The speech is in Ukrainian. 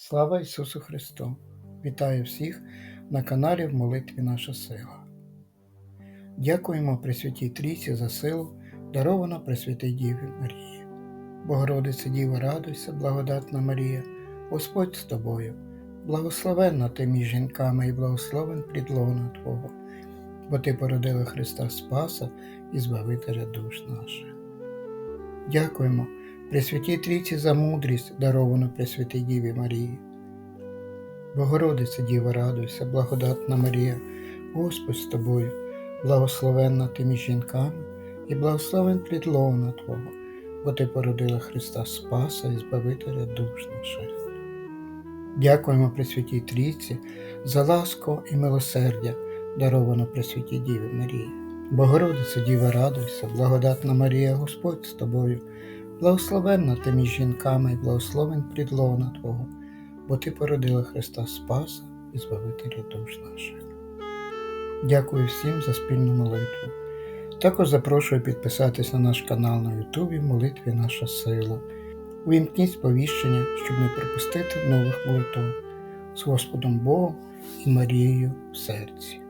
Слава Ісусу Христу! Вітаю всіх на каналі в молитві Наша сила. Дякуємо Пресвятій Трійці за силу, даровану Пресвятій Діві Марії. Богородице Діва, радуйся, благодатна Марія, Господь з тобою, благословенна ти між жінками і благословен плідлона Твого, бо Ти породила Христа Спаса і Збавителя душ наших. Дякуємо Пресвятій Трійці за мудрість, даровану Пресвятій Діві Марії. Богородице Діва, радуйся, благодатна Марія, Господь з тобою, благословенна ти між жінками і благословен плід лона Твого, бо Ти породила Христа Спаса і Збавителя душ наших. Дякуємо Пресвятій Трійці за ласку і милосердя, даровану Пресвятій Діві Марії. Богородице Діва, радуйся, благодатна Марія, Господь з тобою, благословенна ти між жінками і благословен плід лона Твого, бо Ти породила Христа Спаса і Збавителя душ наших. Дякую всім за спільну молитву. Також запрошую підписатись на наш канал на Ютубі Молитві Наша Сила. Увімкніть сповіщення, щоб не пропустити нових молитв з Господом Богом і Марією в серці.